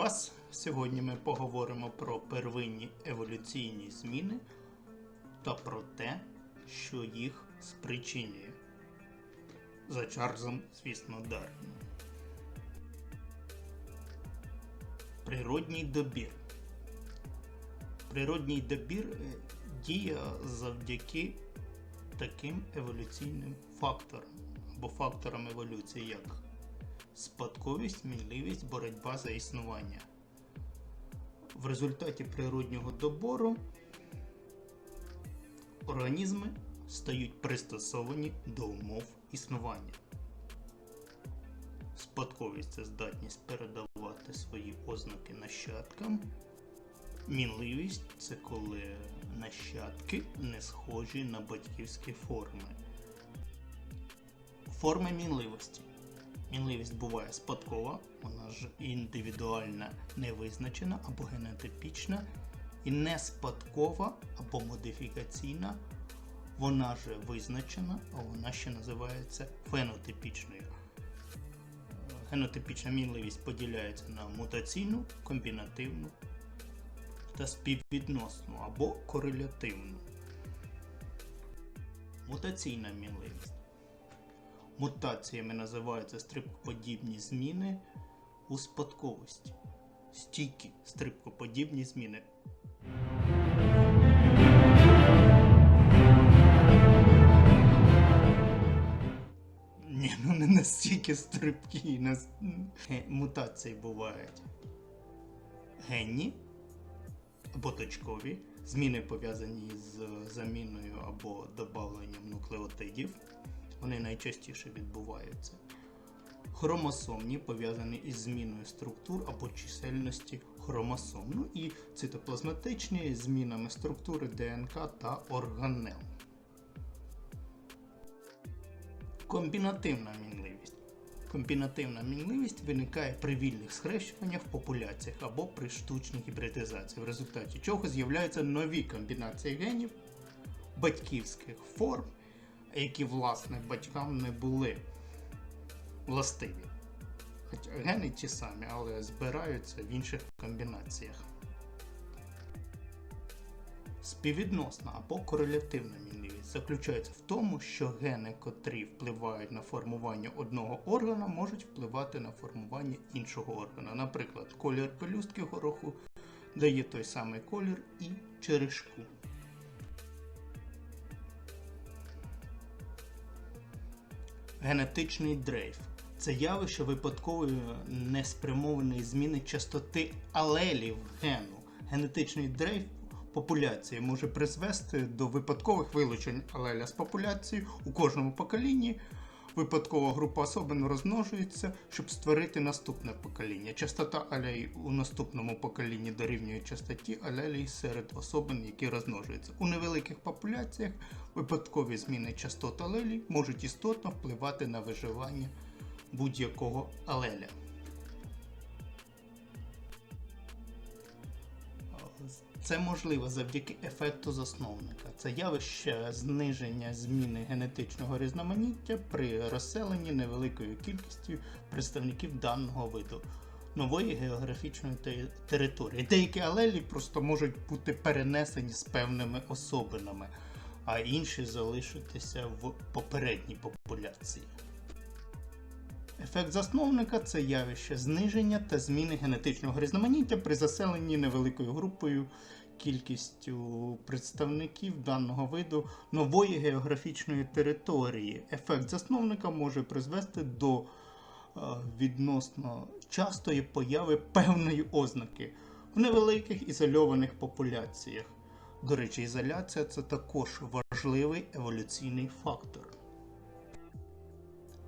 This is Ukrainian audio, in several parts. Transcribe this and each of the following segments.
вас! Сьогодні ми поговоримо про первинні еволюційні зміни та про те, що їх спричинює. За Чарльзом, звісно, Дарвіном. Природній добір. Природній добір е, діє завдяки таким еволюційним факторам або факторам еволюції, як спадковість, мінливість, боротьба за існування. В результаті природнього добору організми стають пристосовані до умов існування. Спадковість це здатність передавати свої ознаки нащадкам. Мінливість це коли нащадки не схожі на батьківські форми. Форми мінливості. Мінливість буває спадкова, вона ж індивідуальна, невизначена або генотипічна, і не спадкова або модифікаційна, вона ж визначена, а вона ще називається фенотипічною. Генотипічна мінливість поділяється на мутаційну, комбінативну та співвідносну або корелятивну. Мутаційна мінливість. Мутаціями називаються стрибкоподібні зміни у спадковості. Стійкі стрибкоподібні зміни. Ні, ну не настільки стрибкі. Нас... Мутації бувають генні або точкові, зміни пов'язані з заміною або додавленням нуклеотидів. Вони найчастіше відбуваються. Хромосомні пов'язані із зміною структур або чисельності хромосом. Ну і цитоплазматичні змінами структури ДНК та органел. Комбінативна мінливість. Комбінативна мінливість виникає при вільних схрещуваннях в популяціях або при штучній гібридизації, в результаті чого з'являються нові комбінації генів батьківських форм, які власне батькам не були властиві. Хоча гени ті самі, але збираються в інших комбінаціях. Співвідносна або корелятивна мінливість заключається в тому, що гени, котрі впливають на формування одного органа, можуть впливати на формування іншого органа. Наприклад, колір пелюстки гороху дає той самий колір і черешку. Генетичний дрейф це явище випадкової неспрямованої зміни частоти алелів гену. Генетичний дрейф популяції може призвести до випадкових вилучень алеля з популяції у кожному поколінні. Випадкова група особин розмножується, щоб створити наступне покоління. Частота алей у наступному поколінні дорівнює частоті алелей серед особин, які розмножуються. У невеликих популяціях випадкові зміни частот алелій можуть істотно впливати на виживання будь-якого алеля. Це можливо завдяки ефекту засновника. Це явище зниження зміни генетичного різноманіття при розселенні невеликою кількістю представників даного виду нової географічної території. Деякі алелі просто можуть бути перенесені з певними особинами, а інші залишитися в попередній популяції. Ефект засновника це явище зниження та зміни генетичного різноманіття при заселенні невеликою групою кількістю представників даного виду нової географічної території. Ефект засновника може призвести до е, відносно частої появи певної ознаки в невеликих ізольованих популяціях. До речі, ізоляція це також важливий еволюційний фактор.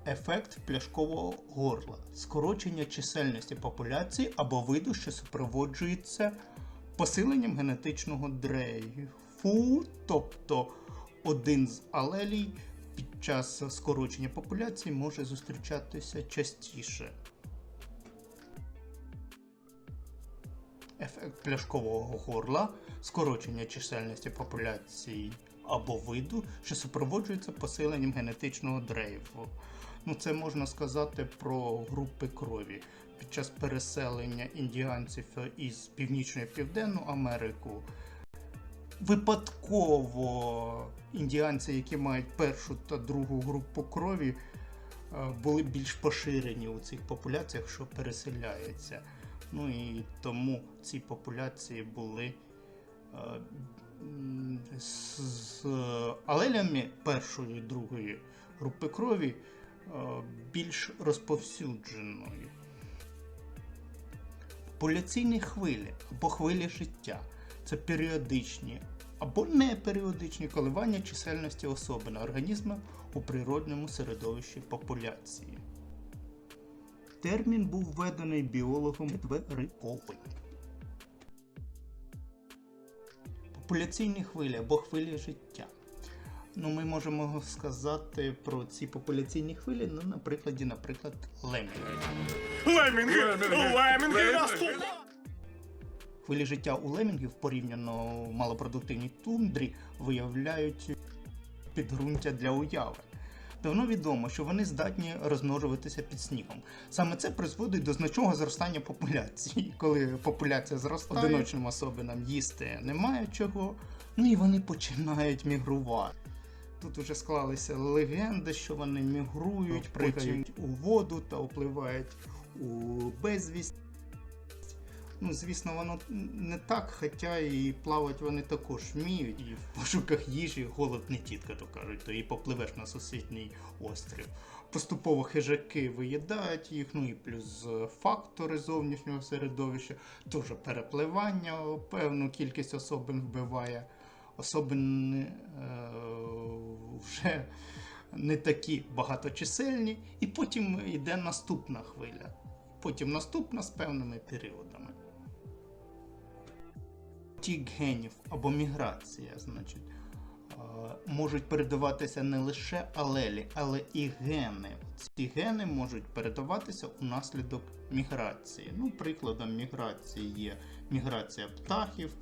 Ефект пляшкового горла скорочення чисельності популяції або виду, що супроводжується посиленням генетичного дрейфу, тобто один з алелій під час скорочення популяції може зустрічатися частіше. Ефект пляшкового горла скорочення чисельності популяції або виду, що супроводжується посиленням генетичного дрейфу. Ну, це можна сказати про групи крові. Під час переселення індіанців із Північної Південну Америку випадково індіанці, які мають першу та другу групу крові, е, були більш поширені у цих популяціях, що переселяються. Ну і тому ці популяції були е, з, алелями першої і другої групи крові е, більш розповсюдженою. Популяційні хвилі або хвилі життя це періодичні або неперіодичні коливання чисельності особин організму у природньому середовищі популяції. Термін був введений біологом Твериковим. Популяційні хвилі або хвилі життя. Ну, ми можемо сказати про ці популяційні хвилі ну, на прикладі, наприклад, лемінгів. Лемінги! Лемінги ростуть! Хвилі життя у лемінгів порівняно в малопродуктивній тундрі виявляють підґрунтя для уяви. Давно відомо, що вони здатні розмножуватися під снігом. Саме це призводить до значного зростання популяції. Коли популяція зростає, одиночним особинам їсти немає чого, ну і вони починають мігрувати. Тут уже склалися легенди, що вони мігрують, пригають у воду та впливають у безвість. Ну, звісно, воно не так, хоча і плавати вони також вміють. І в пошуках їжі голод не тітка, то кажуть, то і попливеш на сусідній острів. Поступово хижаки виїдають їх, ну і плюс фактори зовнішнього середовища, теж перепливання, певну кількість особин вбиває. Особини е, вже не такі багаточисельні, і потім йде наступна хвиля. Потім наступна з певними періодами. Тік генів або міграція, значить, е, можуть передаватися не лише алелі, але і гени. Ці гени можуть передаватися унаслідок міграції. Ну, прикладом міграції є міграція птахів,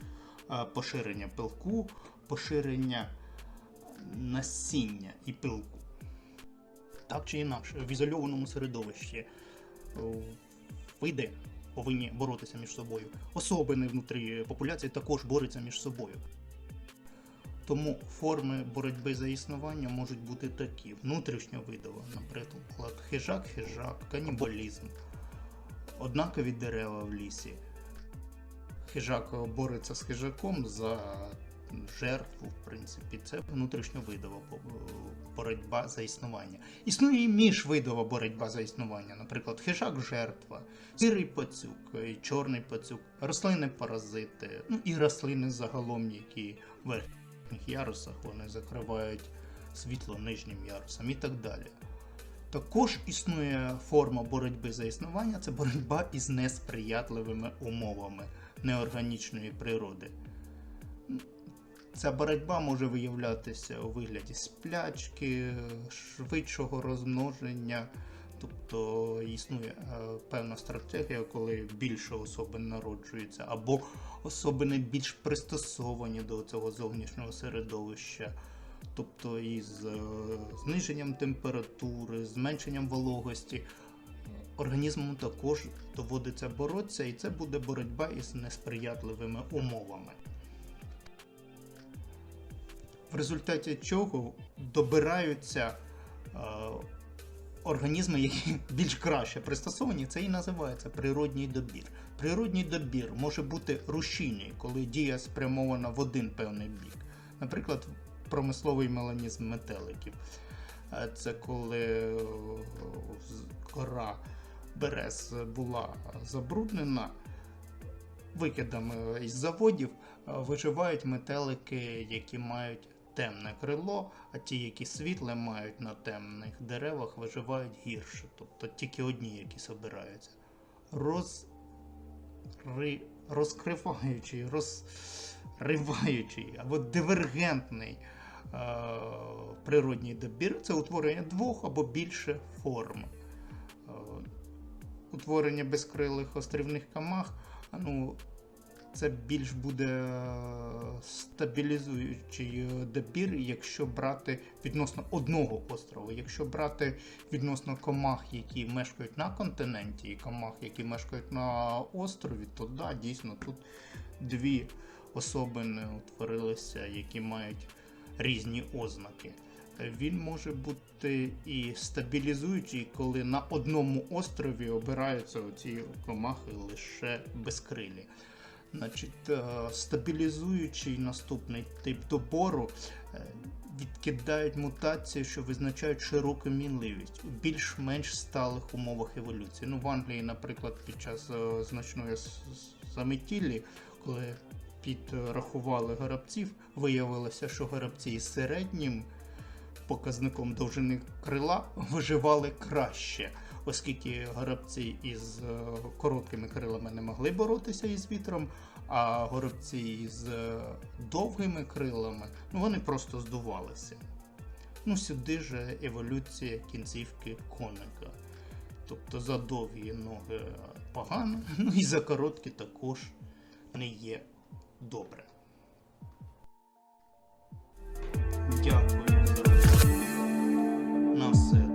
поширення пилку, поширення насіння і пилку. Так чи інакше, в ізольованому середовищі е, види повинні боротися між собою. Особини внутрі популяції також борються між собою. Тому форми боротьби за існування можуть бути такі: внутрішньовидова, наприклад, хижак-хижак, канібалізм, однакові дерева в лісі. Хижак бореться з хижаком за жертву, в принципі, це внутрішньовидова боротьба за існування. Існує і міжвидова боротьба за існування, наприклад, хижак-жертва, сірий пацюк, і чорний пацюк, рослини-паразити, ну і рослини загалом, які в верхніх ярусах вони закривають світло нижнім ярусом і так далі. Також існує форма боротьби за існування це боротьба із несприятливими умовами неорганічної природи. Ця боротьба може виявлятися у вигляді сплячки, швидшого розмноження. Тобто існує е, певна стратегія, коли більше особин народжується, або особини більш пристосовані до цього зовнішнього середовища. Тобто із е, зниженням температури, зменшенням вологості, організму також доводиться боротися, і це буде боротьба із несприятливими умовами в результаті чого добираються е, організми, які більш краще пристосовані, це і називається природній добір. Природній добір може бути рушійний, коли дія спрямована в один певний бік. Наприклад, промисловий меланізм метеликів. Це коли кора берез була забруднена викидами із заводів виживають метелики, які мають темне крило, а ті, які світле мають на темних деревах, виживають гірше. Тобто тільки одні, які собираються. Роз... Ри... Розкриваючий, розриваючий або дивергентний. Природній добір це утворення двох або більше форм. Е... Утворення безкрилих острівних камах ну, це більш буде е, стабілізуючий е, добір, якщо брати відносно одного острова. Якщо брати відносно комах, які мешкають на континенті, і комах, які мешкають на острові, то да, дійсно тут дві особини утворилися, які мають різні ознаки. Е, Він може бути і стабілізуючий, коли на одному острові обираються оці комахи лише безкрилі. Значить, е, стабілізуючий наступний тип добору е, відкидають мутації, що визначають широку мінливість у більш-менш сталих умовах еволюції. Ну, в Англії, наприклад, під час значної заметіллі, коли підрахували горобців, виявилося, що горобці із середнім показником довжини крила виживали краще, оскільки горобці із е, короткими крилами не могли боротися із вітром, а горобці із е, довгими крилами ну, вони просто здувалися. Ну, сюди же еволюція кінцівки коника. Тобто за довгі ноги погано, ну і за короткі також не є добре. Дякую за На все.